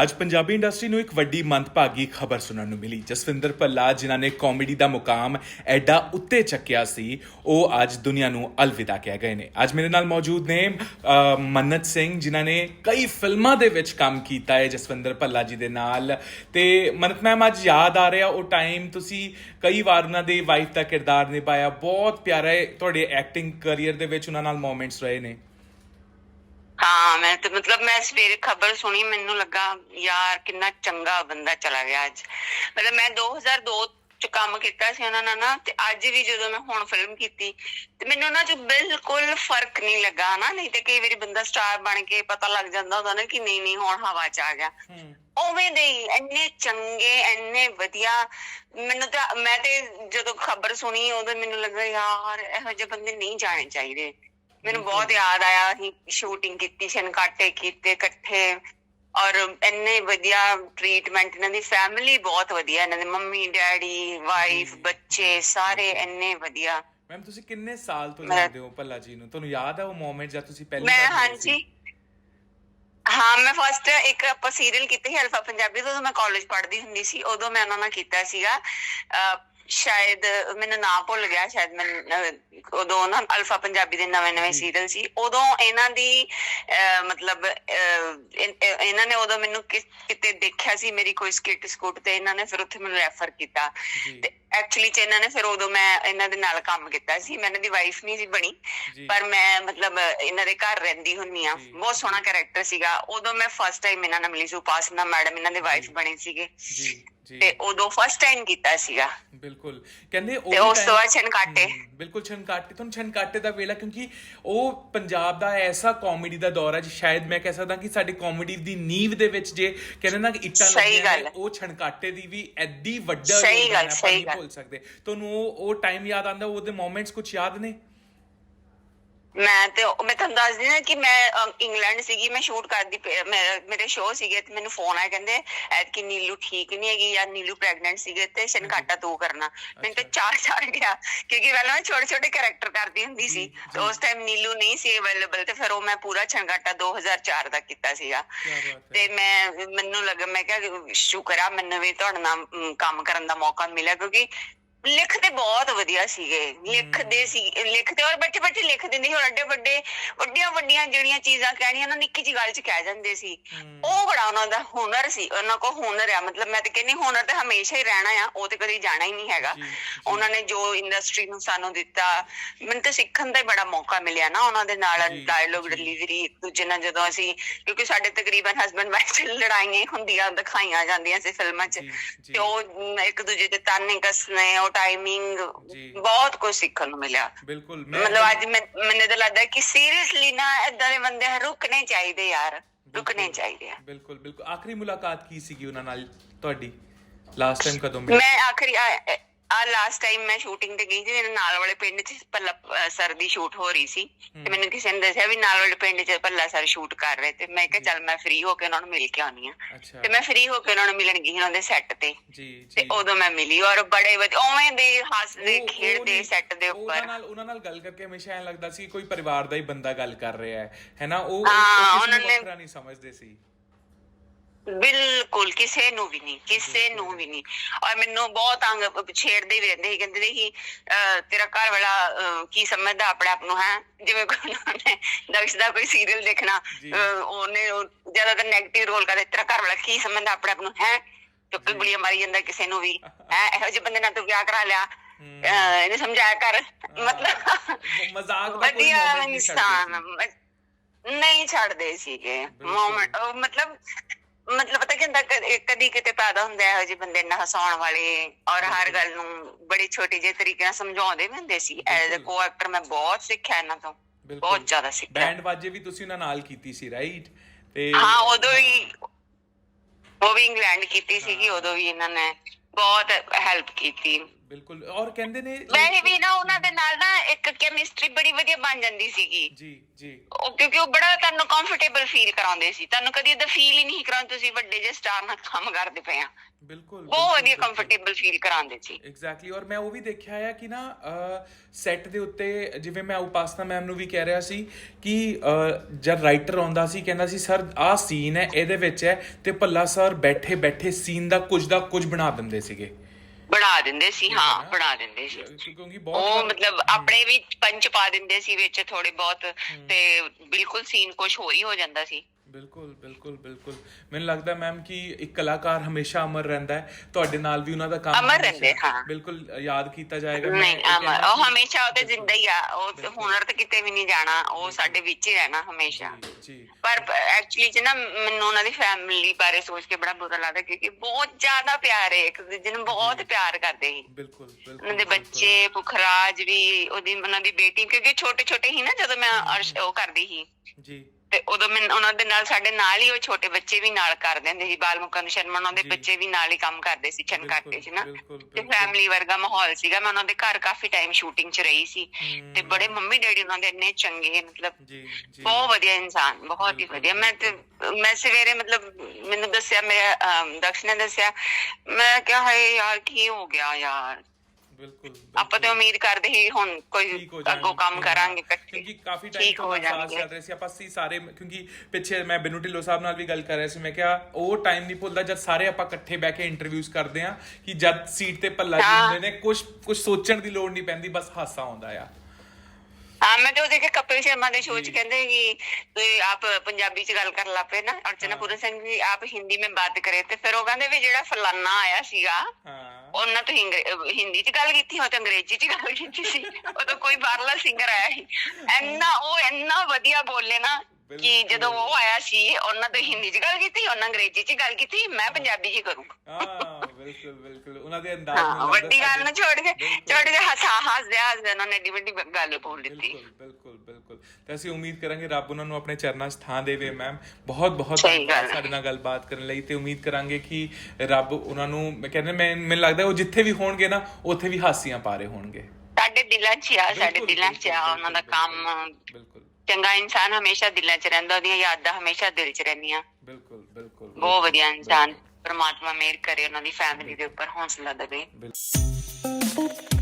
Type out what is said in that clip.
ਅੱਜ ਪੰਜਾਬੀ ਇੰਡਸਟਰੀ ਨੂੰ ਇੱਕ ਵੱਡੀ ਮੰਦਭਾਗੀ ਖਬਰ ਸੁਣਨ ਨੂੰ ਮਿਲੀ। ਜਸਵਿੰਦਰ ਭੱਲਾ, ਜਿਨ੍ਹਾਂ ਨੇ ਕਾਮੇਡੀ ਦਾ ਮੁਕਾਮ ਐਡਾ ਉੱਤੇ ਚੱਕਿਆ ਸੀ, ਉਹ ਅੱਜ ਦੁਨੀਆ ਨੂੰ ਅਲਵਿਦਾ ਕਹਿ ਗਏ ਨੇ। ਅੱਜ ਮੇਰੇ ਨਾਲ ਮੌਜੂਦ ਨੇ ਮੰਨਤ ਸਿੰਘ, ਜਿਨ੍ਹਾਂ ਨੇ ਕਈ ਫਿਲਮਾਂ ਦੇ ਵਿੱਚ ਕੰਮ ਕੀਤਾ ਹੈ, ਜਸਵਿੰਦਰ ਭੱਲਾ ਜੀ ਦੇ ਨਾਲ। ਤੇ ਮੰਨਤ ਮੈਮ, ਅੱਜ ਯਾਦ ਆ ਰਿਹਾ ਉਹ ਟਾਈਮ, ਤੁਸੀਂ ਕਈ ਵਾਰ ਉਹਨਾਂ ਦੇ ਵਾਈਫ ਦਾ ਕਿਰਦਾਰ ਨਿਭਾਇਆ। ਬਹੁਤ ਪਿਆਰਾ ਹੈ, ਤੁਹਾਡੇ ਐਕਟਿੰਗ ਕੈਰੀਅਰ ਦੇ ਵਿੱਚ ਉਹਨਾਂ ਨਾਲ ਮੂਮੈਂਟਸ ਰਹੇ ਨੇ। ਹਾਂ ਮੈਂ ਤੇ ਮਤਲਬ ਮੈਂ ਸਵੇਰੇ ਖਬਰ ਸੁਣੀ ਮੈਨੂੰ ਲੱਗਾ ਯਾਰ ਕਿੰਨਾ ਚੰਗਾ ਬੰਦਾ ਚਲਾ ਗਿਆ ਅੱਜ। ਮਤਲਬ ਮੈਂ 2002 ਚ ਕੰਮ ਕੀਤਾ ਸੀ ਉਹਨਾਂ ਨਾਲ ਨਾ ਤੇ ਅੱਜ ਵੀ ਜਦੋਂ ਮੈਂ ਹੁਣ ਫਿਲਮ ਕੀਤੀ ਤੇ ਮੈਨੂੰ ਉਹਨਾਂ ਚ ਬਿਲਕੁਲ ਫ਼ਰਕ ਨਹੀਂ ਲੱਗਾ ਨਾ ਨਹੀਂ ਤੇ ਕਈ ਵਾਰੀ ਬੰਦਾ ਸਟਾਰ ਬਣ ਕੇ ਪਤਾ ਲੱਗ ਜਾਂਦਾ ਹੁੰਦਾ ਨਾ ਕਿ ਨਹੀਂ ਨਹੀਂ ਹੁਣ ਹਵਾ ਚ ਆ ਗਿਆ। ਉਵੇਂ ਦੇ ਹੀ ਇੰਨੇ ਚੰਗੇ ਇੰਨੇ ਵਧੀਆ ਮੈਨੂੰ ਤਾਂ ਮੈਂ ਤੇ ਜਦੋਂ ਖਬਰ ਸੁਣੀ ਉਦੋਂ ਮੈਨੂੰ ਲੱਗਾ ਯਾਰ ਇਹੋ ਜਿਹੇ ਬੰਦੇ ਨਹੀਂ ਜਾਣੇ ਚਾਹੀਦੇ। ਮੈਨੂੰ ਬਹੁਤ ਯਾਦ ਆਇਆ ਅਸੀਂ ਸ਼ੂਟਿੰਗ ਕੀਤੀ ਛਨਕਾਟੇ ਕੀਤੇ ਇਕੱਠੇ ਔਰ ਇੰਨੇ ਵਧੀਆ ਟ੍ਰੀਟਮੈਂਟ ਇਹਨਾਂ ਦੀ ਫੈਮਿਲੀ ਬਹੁਤ ਵਧੀਆ ਇਹਨਾਂ ਦੇ ਮੰਮੀ ਡੈਡੀ ਵਾਈਫ ਬੱਚੇ ਸਾਰੇ ਇੰਨੇ ਵਧੀਆ। ਮੈਮ ਤੁਸੀਂ ਕਿੰਨੇ ਸਾਲ ਤੋਂ ਮੈਂ- ਜਾਣਦੇ ਹੋ ਭੱਲਾ ਜੀ ਨੂੰ? ਤੁਹਾਨੂੰ ਯਾਦ ਹੈ ਉਹ ਮੂਮੈਂਟ ਜਦ ਤੁਸੀਂ ਪਹਿਲੀ ਮੈਂ ਵਾਰ ਸੀ? ਹਾਂਜੀ। ਹਾਂ ਮੈਂ ਫਸਟ ਇੱਕ ਆਪਾਂ ਸੀਰੀਅਲ ਕੀਤੇ ਸੀ ਅਲਫਾ ਪੰਜਾਬੀ ਤੋਂ ਜਦੋਂ ਮੈਂ ਕਾਲਜ ਪੜ੍ਹਦੀ ਹੁੰਦੀ ਸੀ ਉਦੋਂ ਮੈਂ ਉਹਨਾਂ ਨਾਲ ਕੀਤਾ ਸੀਗਾ। ਸ਼ਾਇਦ ਮੈਨੂੰ ਨਾਂ ਭੁੱਲ ਗਿਆ ਸ਼ਾਇਦ ਮੈਂ ਅਹ ਉਦੋਂ ਨਾ ਅਲਫਾ ਪੰਜਾਬੀ ਦੇ ਨਵੇਂ ਨਵੇਂ ਸੀਰੀਅਲ ਸੀ ਉਦੋਂ ਇਹਨਾਂ ਦੀ ਅਹ ਮਤਲਬ ਅਹ ਇਨ- ਇਹ- ਇਹਨਾਂ ਨੇ ਉਦੋਂ ਮੈਨੂੰ ਕਿਸ- ਕਿਤੇ ਦੇਖਿਆ ਸੀ ਮੇਰੀ ਕੋਈ ਸਕਿੱਟ ਸਕੂਟ ਤੇ ਇਹਨਾਂ ਨੇ ਫਿਰ ਉੱਥੇ ਮੈਨੂੰ ਰੈਫਰ ਕੀਤਾ। ਤੇ ਐਕਚੁਅਲੀ ਚ ਇਹਨਾਂ ਨੇ ਫਿਰ ਉਦੋਂ ਮੈਂ ਇਹਨਾਂ ਦੇ ਨਾਲ ਕੰਮ ਕੀਤਾ ਸੀ ਮੈਂ ਇਹਨਾਂ ਦੀ ਵਾਈਫ ਨਹੀਂ ਸੀ ਬਣੀ। ਪਰ ਮੈਂ ਮਤਲਬ ਇਹਨਾਂ ਦੇ ਘਰ ਰਹਿੰਦੀ ਹੁੰਨੀ ਆ ਬਹੁਤ ਸੋਹਣਾ ਕੈਰੈਕਟਰ ਸੀਗਾ। ਉਦੋਂ ਮੈਂ ਫਸਟ ਟਾਈਮ ਇਹਨਾਂ ਨਾਲ ਮਿਲੀ ਸੀ ਉਪਾਸਨਾ ਮੈਡਮ ਇਹਨਾਂ ਦੇ ਵਾਈਫ ਬਣੇ ਸੀਗੇ। ਜੀ ਤੇ ਉਦੋਂ ਫਸਟ ਟਾਈਮ ਕੀਤਾ ਸੀਗਾ। ਬਿਲਕੁਲ। ਕਹਿੰਦੇ ਉਹ ਤੇ ਉਸ ਤੋਂ ਬਾਅਦ ਛਣਕਾਟੇ। ਹਮ, ਬਿਲਕੁਲ ਛਣਕਾਟੇ। ਤੁਹਾਨੂੰ ਛਣਕਾਟੇ ਦਾ ਵੇਲਾ ਕਿਉਂਕਿ ਉਹ ਪੰਜਾਬ ਦਾ ਐਸਾ ਕਾਮੇਡੀ ਦਾ ਦੌਰ ਹੈ ਜੀ ਸ਼ਾਇਦ ਮੈਂ ਕਹਿ ਸਕਦਾ ਕਿ ਸਾਡੀ ਕਾਮੇਡੀ ਦੀ ਨੀਂਵ ਦੇ ਵਿੱਚ ਜੇ ਕਹਿੰਦੇ ਨਾ ਕਿ ਇੱਟਾਂ ਲੱਗੀਆਂ। ਉਹ ਛਣਕਾਟੇ ਦੀ ਵੀ ਐਡੀ ਵੱਡਾ ਸਹੀ ਗੱਲ, ਸਹੀ ਗੱਲ। ਭੁੱਲ ਸਕਦੇ। ਤੁਹਾਨੂੰ ਉਹ ਟਾਈਮ ਯਾਦ ਆਉਂਦਾ ਉਹਦੇ ਮੂਮੈਂਟਸ ਕੁਝ ਯਾਦ ਨੇ? ਮੈਂ ਤੇ ਮੈਂ ਤੁਹਾਨੂੰ ਦੱਸਦੀ ਨਾ ਕਿ ਮੈਂ ਅਮ, ਇੰਗਲੈਂਡ ਸੀਗੀ ਮੈਂ ਸ਼ੂਟ ਕਰਦੀ ਪਈ- ਮੈਂ- ਮੇਰੇ ਸ਼ੋਅ ਸੀਗੇ ਤੇ ਮੈਨੂੰ ਫੋਨ ਆਇਆ ਕਹਿੰਦੇ ਐਤਕੀ ਨੀਲੂ ਠੀਕ ਨਹੀਂ ਹੈਗੀ ਜਾਂ ਨੀਲੂ ਪ੍ਰੈਗਨੈਂਟ ਸੀਗੇ ਤੇ ਛਨਕਾਟਾ ਤੂੰ ਕਰਨਾ। ਮੈਨੂੰ ਤਾਂ ਚਾਰ ਚਾਰ ਗਿਆ ਕਿਉਂਕਿ ਪਹਿਲਾਂ ਮੈਂ ਛੋਟੇ ਛੋਟੇ ਕੈਰੈਕਟਰ ਕਰਦੀ ਹੁੰਦੀ ਸੀ ਤੇ ਉਸ ਟਾਈਮ ਨੀਲੂ ਨਹੀਂ ਸੀ ਅਵੇਲੇਬਲ ਤੇ ਫਿਰ ਉਹ ਮੈਂ ਪੂਰਾ ਛਨਕਾਟਾ 2004 ਦਾ ਕੀਤਾ ਸੀਗਾ। ਕੀ ਬਾਤ ਹੈ। ਤੇ ਮੈਂ ਮੈਨੂੰ ਲੱਗਾ ਮੈਂ ਕਿਹਾ ਸ਼ੁਕਰ ਆ ਮੈਨੂੰ ਵੀ ਤੁਹਾਡੇ ਨਾਲ ਅਮ, ਕੰਮ ਕਰਨ ਦਾ ਮੌਕਾ ਮਿਲਿਆ। ਕਿਉਂਕਿ ਲਿਖਦੇ ਬਹੁਤ ਵਧੀਆ ਸੀਗੇ ਲਿਖਦੇ ਸੀ ਲਿਖਦੇ ਔਰ ਬੱਚੇ ਬੱਚੇ ਲਿਖ ਦਿੰਦੇ ਸੀ ਔਰ ਅੱਡੇ ਵੱਡੇ ਵੱਡੀਆਂ ਵੱਡੀਆਂ ਜਿਹੜੀਆਂ ਚੀਜ਼ਾਂ ਕਹਿਣੀਆਂ ਉਹਨਾਂ ਨਿੱਕੀ ਜਿਹੀ ਗੱਲ 'ਚ ਕਹਿ ਜਾਂਦੇ ਸੀ। ਉਹ ਬੜਾ ਉਹਨਾਂ ਦਾ ਹੁਨਰ ਸੀ ਉਹਨਾਂ ਕੋਲ ਹੁਨਰ ਆ ਮਤਲਬ ਮੈਂ ਤੇ ਕਹਿੰਨੀ ਹੁਨਰ ਤਾਂ ਹਮੇਸ਼ਾ ਹੀ ਰਹਿਣਾ ਆ ਉਹ ਤੇ ਕਦੀ ਜਾਣਾ ਹੀ ਨਹੀਂ ਹੈਗਾ ਜੀ, ਜੀ। ਉਹਨਾਂ ਨੇ ਜੋ ਇੰਡਸਟਰੀ ਨੂੰ ਸਾਨੂੰ ਦਿੱਤਾ ਮੈਨੂੰ ਤਾਂ ਸਿੱਖਣ ਦਾ ਹੀ ਬੜਾ ਮੌਕਾ ਮਿਲਿਆ ਨਾ ਉਹਨਾਂ ਦੇ ਨਾਲ ਜੀ, ਡਾਇਲੋਗ ਜੀ। ਡਿਲੀਵਰੀ ਇੱਕ ਦੂਜੇ ਨਾਲ ਜਦੋਂ ਅਸੀਂ ਕਿਉਂਕਿ ਸਾਡੇ ਤਕਰੀਬਨ ਹਸਬੰਡ ਵਾਈਫ ਚ ਲੜਾਈਆਂ ਹੁੰਦੀਆਂ ਦਿਖਾਈਆਂ ਜਾਂਦੀਆਂ ਸੀ ਫਿਲਮਾਂ 'ਚ ਜੀ, ਜੀ। ਤੇ ਉਹ ਇੱਕ ਦੂਜੇ ਦੇ ਤਾਨੇ ਕੱਸਣੇ ਉਹ ਟਾਈਮਿੰਗ ਜੀ। ਬਹੁਤ ਕੁਝ ਸਿੱਖਣ ਨੂੰ ਮਿਲਿਆ। ਬਿਲਕੁਲ ਮੈਂ ਮਤਲਬ ਅੱਜ ਮੈਂ- ਮੈਨੂੰ ਤਾਂ ਲੱਗਦਾ ਕਿ ਸੀਰੀਅਸਲੀ ਨਾ ਏਦਾਂ ਦੇ ਬੰਦੇ ਰੁਕਣੇ ਚਾਹੀਦੇ ਯਾਰ ਰੁਕਣੇ ਚਾਹੀਦੇ ਆ। ਬਿਲਕੁਲ ਬਿਲਕੁਲ। ਆਖਰੀ ਮੁਲਾਕਾਤ ਕੀ ਸੀਗੀ ਉਹਨਾਂ ਨਾਲ ਤੁਹਾਡੀ? ਲਾਸਟ ਟਾਈਮ ਕਦੋਂ ਮਿਲੀ? ਮੈਂ ਆਖਰੀ ਆ ਲਾਸਟ ਟਾਈਮ ਮੈਂ ਸ਼ੂਟਿੰਗ ਤੇ ਗਈ ਸੀ ਮੇਰੇ ਨਾਲ ਵਾਲੇ ਪਿੰਡ 'ਚ ਪੱਲਾ ਅਹ ਸਰ ਦੀ ਸ਼ੂਟ ਹੋ ਰਹੀ ਸੀ। ਤੇ ਮੈਨੂੰ ਕਿਸੇ ਨੇ ਦੱਸਿਆ ਵੀ ਨਾਲ ਵਾਲੇ ਪਿੰਡ 'ਚ ਪੱਲਾ ਸਰ ਸ਼ੂਟ ਕਰ ਰਹੇ ਤੇ ਮੈਂ ਕਿਹਾ ਚੱਲ ਮੈਂ ਫ੍ਰੀ ਹੋ ਕੇ ਉਹਨਾਂ ਨੂੰ ਮਿਲ ਕੇ ਆਉਣੀ ਆ ਅੱਛਾ। ਤੇ ਮੈਂ ਫ੍ਰੀ ਹੋ ਕੇ ਉਹਨਾਂ ਨੂੰ ਮਿਲਣ ਗਈ ਉਹਨਾਂ ਦੇ ਸੈੱਟ ਤੇ। ਜੀ ਤੇ ਜੀ। ਉਦੋਂ ਮੈਂ ਮਿਲੀ ਔਰ ਬੜੇ ਵਧੀਆ ਉਵੇਂ ਦੇ ਹੱਸਦੇ ਉਹ- ਉਹ ਖੇਡਦੇ ਨਹੀਂ- ਸੈੱਟ ਦੇ ਉਹਨਾਂ ਉੱਪਰ। ਨਾਲ ਉਹਨਾਂ ਨਾਲ ਗੱਲ ਕਰਕੇ ਹਮੇਸ਼ਾ ਐਂ ਲੱਗਦਾ ਸੀ ਕੋਈ ਪਰਿਵਾਰ ਦਾ ਹੀ ਬੰਦਾ ਗੱਲ ਕਰ ਰਿਹਾ ਹੈ। ਹੈਨਾ ਉਹ ਹਾਂ, ਉਹਨਾਂ ਨੂੰ ਨੇ- ਵੱਖਰਾ ਨਹੀਂ ਸਮਝਦੇ ਸੀ। ਬਿਲਕੁਲ ਕਿਸੇ ਨੂੰ ਵੀ ਨਹੀਂ ਕਿਸੇ ਨੂੰ ਵੀ ਨਹੀਂ। ਔਰ ਮੈਨੂੰ ਬਹੁਤ ਅੰਗ ਛੇੜਦੇ ਵੀ ਰਹਿੰਦੇ ਸੀ ਕਹਿੰਦੇ ਅਹ, ਤੇਰਾ ਘਰ ਵਾਲਾ ਕੀ ਸਮਝਦਾ ਆਪਣੇ ਆਪ ਨੂੰ ਹੈ? ਜਿਵੇਂ ਕੋਈ ਦਕਸ਼ ਦਾ ਕੋਈ ਸੀਰੀਅਲ ਦੇਖਣਾ ਉਹਨੇ ਉਹ ਜ਼ਿਆਦਾਤਰ 네ਗੇਟਿਵ ਰੋਲ ਕਰਦਾ ਤੇਰਾ ਘਰ ਵਾਲਾ ਕੀ ਸਮਝਦਾ ਆਪਣੇ ਆਪ ਨੂੰ ਹੈ? ਚੁੱਪ ਕੇ ਗੁਲੀਆਂ ਮਾਰੀ ਜਾਂਦਾ ਕਿਸੇ ਨੂੰ ਵੀ ਹੈ? ਇਹੋ ਜਿਹੇ ਬੰਦੇ ਨਾਲ ਤੂੰ ਵਿਆਹ ਕਰਾ ਲਿਆ। ਇਹਨੂੰ ਸਮਝਾਇਆ ਕਰ। ਮਤਲਬ ਮਜ਼ਾਕ ਦਾ ਕੋਈ ਨਹੀਂ ਇਨਸਾਨ ਨਹੀਂ ਛੱਡਦੇ ਸੀਗੇ। ਮੋਮੈਂਟ ਮਤਲਬ ਮਤਲਬ ਪਤਾ ਕੀ ਹੁੰਦਾ ਕਦੇ- ਕਦੀ ਕਿਤੇ ਪੈਦਾ ਹੁੰਦਾ ਇਹੋ ਜਿਹੇ ਬੰਦੇ ਨਾ ਹਸਾਉਣ ਵਾਲੇ ਔਰ ਹਰ। ਗੱਲ ਨੂੰ ਬੜੀ ਛੋਟੀ ਜਿਹੇ ਤਰੀਕੇ ਨਾਲ ਸਮਝਾਉਂਦੇ ਵੀ ਹੁੰਦੇ ਸੀ ਐਜ਼ ਅ ਬਿਲਕੁਲ। ਕੋ ਐਕਟਰ ਮੈਂ ਬਹੁਤ ਸਿੱਖਿਆ ਇਹਨਾਂ ਤੋਂ। ਬਹੁਤ ਜ਼ਿਆਦਾ ਸਿੱਖਿਆ ਬੈਂਡ ਬਾਜੇ ਵੀ ਤੁਸੀਂ ਉਹਨਾਂ ਨਾਲ ਕੀਤੀ ਸੀ ਰਾਈਟ ਤੇ ਹਾਂ ਉਦੋਂ ਵੀ ਉਹ ਵੀ ਇੰਗਲੈਂਡ ਕੀਤੀ ਸੀਗੀ ਉਦੋਂ ਵੀ ਇਹਨਾਂ ਨੇ ਬਹੁਤ ਹੈਲਪ ਕੀਤੀ ਬਿਲਕੁਲ ਔਰ ਕਹਿੰਦੇ ਨੇ ਵੈਸੇ ਵੀ ਨਾ ਉਹਨਾਂ ਦੇ ਨਾਲ ਨਾ ਇੱਕ ਕੈਮਿਸਟਰੀ ਬੜੀ ਵਧੀਆ ਬਣ ਜਾਂਦੀ ਸੀਗੀ। ਜੀ ਜੀ। ਉਹ ਕਿਉਂਕਿ ਉਹ ਬੜਾ ਤੁਹਾਨੂੰ ਕੰਫਰਟੇਬਲ ਫੀਲ ਕਰਾਉਂਦੇ ਸੀ। ਤੁਹਾਨੂੰ ਕਦੀ ਇਦਾਂ ਫੀਲ ਹੀ ਨਹੀਂ ਕਰਾਉਂਦੇ ਤੁਸੀਂ ਵੱਡੇ ਜਿਹੇ ਸਟਾਰ ਨਾਲ ਕੰਮ ਕਰਦੇ ਪਏ ਆ। ਬਿਲਕੁਲ ਬਹੁਤ ਵਧੀਆ ਕੰਫਰਟੇਬਲ ਫੀਲ ਕਰਾਉਂਦੇ ਸੀ। ਐਗਜ਼ੈਕਟਲੀ ਔਰ ਮੈਂ ਉਹ ਵੀ ਦੇਖਿਆ ਆ ਕਿ ਨਾ ਸੈੱਟ ਦੇ ਉੱਤੇ ਜਿਵੇਂ ਮੈਂ ਉਪਾਸਨਾ ਮੈਮ ਨੂੰ ਵੀ ਕਹਿ ਰਿਹਾ ਸੀ ਕਿ ਜਦ ਰਾਈਟਰ ਆਉਂਦਾ ਸੀ ਕਹਿੰਦਾ ਸੀ ਸਰ ਆਹ ਸੀਨ ਹੈ ਇਹਦੇ ਵਿੱਚ ਹੈ ਤੇ ਭੱਲਾ ਸਰ ਬੈਠੇ ਬੈਠੇ ਸੀਨ ਦਾ ਕੁਝ ਦਾ ਕੁਝ ਬਣਾ ਦਿੰਦੇ ਸੀਗੇ। ਬਣਾ ਦਿੰਦੇ ਸੀ ਹਾਂ ਬਣਾ ਦਿੰਦੇ ਸੀ। ਕਿਉਂਕਿ ਉਹ ਮਤਲਬ ਆਪਣੇ ਵੀ ਪੰਚ ਪਾ ਦਿੰਦੇ ਸੀ ਵਿੱਚ ਥੋੜੇ ਬਹੁਤ ਤੇ ਬਿਲਕੁਲ ਸੀਨ ਕੁਝ ਹੋਰ ਹੀ ਹੋ ਜਾਂਦਾ ਸੀ। ਬਿਲਕੁਲ ਬਿਲਕੁਲ ਬਿਲਕੁਲ। ਮੈਨੂੰ ਲੱਗਦਾ ਮੈਮ ਕਿ ਇੱਕ ਕਲਾਕਾਰ ਹਮੇਸ਼ਾ ਅਮਰ ਰਹਿੰਦਾ ਹੈ। ਤੁਹਾਡੇ ਨਾਲ ਵੀ ਉਹਨਾਂ ਦਾ ਕੰਮ ਅਮਰ ਰਹਿੰਦੇ, ਹਾਂ। ਬਿਲਕੁਲ ਯਾਦ ਕੀਤਾ ਜਾਏਗਾ। ਨਹੀਂ ਅਮਰ ਉਹ ਹਮੇਸ਼ਾ ਉਹਦੇ ਜ਼ਿੰਦਾ ਹੀ ਆ। ਉਹ ਹੁਨਰ ਤੇ ਕਿਤੇ ਵੀ ਨਹੀਂ ਜਾਣਾ। ਉਹ ਸਾਡੇ ਵਿੱਚ ਹੀ ਰਹਿਣਾ ਹਮੇਸ਼ਾ। ਜੀ, ਪਰ ਐਕਚੁਅਲੀ ਚ ਨਾ ਮੈਨੂੰ ਉਹਨਾਂ ਦੀ ਫੈਮਿਲੀ ਬਾਰੇ ਸੋਚ ਕੇ ਬੜਾ ਬੁਰਾ ਲੱਗਦਾ ਕਿਉਂਕਿ ਬਹੁਤ ਜ਼ਿਆਦਾ ਪਿਆਰ ਹੈ। ਇੱਕ ਦੂਜੇ ਨੂੰ ਬਹੁਤ ਪਿਆਰ ਕਰਦੇ ਸੀ। ਬਿਲਕੁਲ ਬਿਲਕੁਲ ਉਹਨਾਂ ਦੇ। ਬੱਚੇ ਪੁਖਰਾਜ ਵੀ ਉਹਦੀ ਉਹਨਾਂ ਦੀ ਬੇਟੀ ਕਿਉਂਕਿ ਛੋਟੇ ਛੋਟੇ ਹੀ ਨਾ ਜਦੋਂ ਮੈਂ ਉਹ ਕਰਦੀ ਸੀ। ਜੀ। ਤੇ ਉਦੋਂ ਮੈਂ ਉਹਨਾਂ ਦੇ ਨਾਲ ਸਾਡੇ ਨਾਲ ਹੀ ਉਹ ਛੋਟੇ ਬੱਚੇ ਵੀ ਨਾਲ ਕਰ ਦਿੰਦੇ ਸੀ ਬਾਲ ਮੁਕੰਦ ਸ਼ਰਮਾ ਉਹਨਾਂ ਦੇ। ਬੱਚੇ ਵੀ ਨਾਲ ਹੀ ਕੰਮ ਕਰਦੇ ਸੀ ਬਿਲਕੁਲ, ਕਰਦੇ ਸੀ ਨਾ ਤੇ। ਫੈਮਿਲੀ ਵਰਗਾ ਮਾਹੌਲ ਸੀਗਾ ਮੈਂ ਉਹਨਾਂ ਦੇ ਘਰ ਕਾਫੀ ਟਾਈਮ ਸ਼ੂਟਿੰਗ 'ਚ ਰਹੀ ਸੀ। ਤੇ ਬੜੇ ਮੰਮੀ ਡੈਡੀ ਉਹਨਾਂ ਦੇ ਇੰਨੇ ਚੰਗੇ ਮਤਲਬ ਜੀ ਜੀ ਬਹੁਤ ਵਧੀਆ ਇਨਸਾਨ ਬਹੁਤ ਹੀ ਵਧੀਆ ਮੈਂ ਤੇ ਮੈਂ ਸਵੇਰੇ ਮਤਲਬ ਮੈਨੂੰ ਦੱਸਿਆ ਮੇਰੇ ਦਕਸ਼ ਨੇ ਦੱਸਿਆ ਮੈਂ ਕਿਹਾ ਹਾਏ ਯਾਰ ਕੀ ਹੋ ਗਿਆ ਯਾਰ ਬਿਲਕੁਲ ਆਪਾਂ ਤੇ ਉਮੀਦ ਕਰਦੇ ਹੀ ਹੁਣ ਕੋਈ ਅੱਗੋ ਕੰਮ ਕਰਾਂਗੇ ਇਕੱਠੇ। ਕਿਉਂਕਿ ਕਾਫੀ ਟਾਈਮ ਤੋਂ ਸਾਥ ਚੱਲ ਰਹੇ ਸੀ ਆਪਾਂ ਸੀ ਸਾਰੇ ਕਿਉਂਕਿ ਪਿੱਛੇ ਮੈਂ ਬਿਨੂ ਢਿੱਲੋ ਸਾਹਿਬ ਨਾਲ ਵੀ ਗੱਲ ਕਰ ਰਿਹਾ ਸੀ ਮੈਂ ਕਿਹਾ ਉਹ ਟਾਈਮ ਨਹੀਂ ਭੁੱਲਦਾ ਜਦ ਸਾਰੇ ਆਪਾਂ ਇਕੱਠੇ ਬੈ ਕੇ ਇੰਟਰਵਿਊਜ਼ ਕਰਦੇ ਆ ਕਿ ਜਦ ਸੀਟ ਤੇ ਪੱਲਾ ਜਿੰਦੇ ਨੇ ਕੁਝ ਕੁਝ ਸੋਚਣ ਦੀ ਲੋੜ ਨਹੀਂ ਪੈਂਦੀ ਬਸ ਹਾਸਾ ਆਉਂਦਾ ਆ। ਹਾਂ ਮੈਂ ਤੇ ਉਹ ਦੇਖੇ ਕਪਿਲ ਸ਼ਰਮਾ ਦੇ ਸ਼ੋਅ 'ਚ ਕਹਿੰਦੇ ਕਿ ਤੁਸੀਂ ਆਪ ਪੰਜਾਬੀ 'ਚ ਗੱਲ ਕਰਨ ਲਾ ਪਏ ਨਾ ਅਰਚਨਾ ਪੂਰਨ ਸਿੰਘ ਵੀ ਆਪ ਹਿੰਦੀ ਮੇਂ ਬਾਤ ਕਰੇ ਤੇ ਫਿਰ ਉਹ ਕਹਿੰਦੇ ਵੀ ਜਿਹੜਾ ਫਲਾਨਾ ਆਇਆ ਸੀਗਾ ਹਾਂ। ਉਹਨਾਂ ਤੋਂ ਹਿੰਦੀ 'ਚ ਗੱਲ ਕੀਤੀ ਉਹ ਤਾਂ ਅੰਗਰੇਜ਼ੀ 'ਚ ਗੱਲ ਕੀਤੀ ਸੀ। ਉਹ ਤਾਂ ਕੋਈ ਬਾਹਰਲਾ ਸਿੰਗਰ ਆਇਆ ਸੀ। ਇੰਨਾ ਉਹ ਇੰਨਾ ਵਧੀਆ ਬੋਲੇ ਨਾ ਕਿ ਬਿਲਕੁਲ। ਜਦੋਂ ਉਹ ਆਇਆ ਸੀ ਉਹਨਾਂ ਤੋਂ ਹਿੰਦੀ 'ਚ ਗੱਲ ਕੀਤੀ ਉਹਨਾਂ ਅੰਗਰੇਜ਼ੀ 'ਚ ਗੱਲ ਕੀਤੀ ਮੈਂ ਪੰਜਾਬੀ 'ਚ ਕਰੂੰ। ਹਾਂ ਬਿਲਕੁਲ ਬਿਲਕੁਲ। ਉਹਨਾਂ ਦੇ ਅੰਦਾਜ਼ ਹਾਂ ਲੱਗਦਾ ਵੱਡੀ ਗੱਲ ਨੂੰ ਛੋੜ ਕੇ ਬਿਲਕੁਲ। ਛੋੜ ਕੇ ਹੱਸਾ ਹੱਸਦੇ ਹੱਸਦੇ ਉਹਨਾਂ ਨੇ ਏਡੀ ਵੱਡੀ ਗੱਲ ਬੋਲ ਦਿੱਤੀ। ਬਿਲਕੁਲ ਬਿਲਕੁਲ। ਤੇ ਅਸੀਂ ਉਮੀਦ ਕਰਾਂਗੇ ਰੱਬ ਉਹਨਾਂ ਨੂੰ ਆਪਣੇ ਚਰਨਾਂ 'ਚ ਥਾਂ ਦੇਵੇ ਮੈਮ ਬਹੁਤ ਬਹੁਤ। ਸਾਡੇ ਨਾਲ ਗੱਲਬਾਤ ਕਰਨ ਲਈ ਤੇ ਉਮੀਦ ਕਰਾਂਗੇ ਕਿ ਰੱਬ ਉਹਨਾਂ ਨੂੰ ਮੈਂ ਕਹਿੰਦਾ ਮੈਂ ਮੈਨੂੰ ਲੱਗਦਾ ਉਹ ਜਿੱਥੇ ਵੀ ਹੋਣਗੇ ਨਾ ਉੱਥੇ ਵੀ ਹਾਸੀਆਂ ਪਾ ਰਹੇ ਹੋਣਗੇ। ਸਾਡੇ ਦਿਲਾਂ 'ਚ ਆ ਸਾਡੇ ਦਿਲਾਂ 'ਚ ਆ ਉਹਨਾਂ ਦਾ ਕੰਮ। ਬਿਲਕੁਲ। ਚੰਗਾ ਇਨਸਾਨ ਹਮੇਸ਼ਾ ਦਿਲਾਂ 'ਚ ਰਹਿੰਦਾ ਉਹਦੀਆਂ ਯਾਦਾਂ ਹਮੇਸ਼ਾ ਦਿਲ 'ਚ ਰਹਿੰਦੀਆਂ। ਬਿਲਕੁਲ ਬਿਲਕੁਲ ਬਹੁਤ ਵਧੀਆ ਇਨਸਾਨ ਪਰਮਾਤਮਾ ਮਿਹਰ ਕਰੇ ਉਹਨਾਂ ਦੀ ਫੈਮਿਲੀ ਦੇ ਉੱਪਰ ਹੌਸਲਾ ਦੇਵੇ। ਬਿਲਕੁਲ।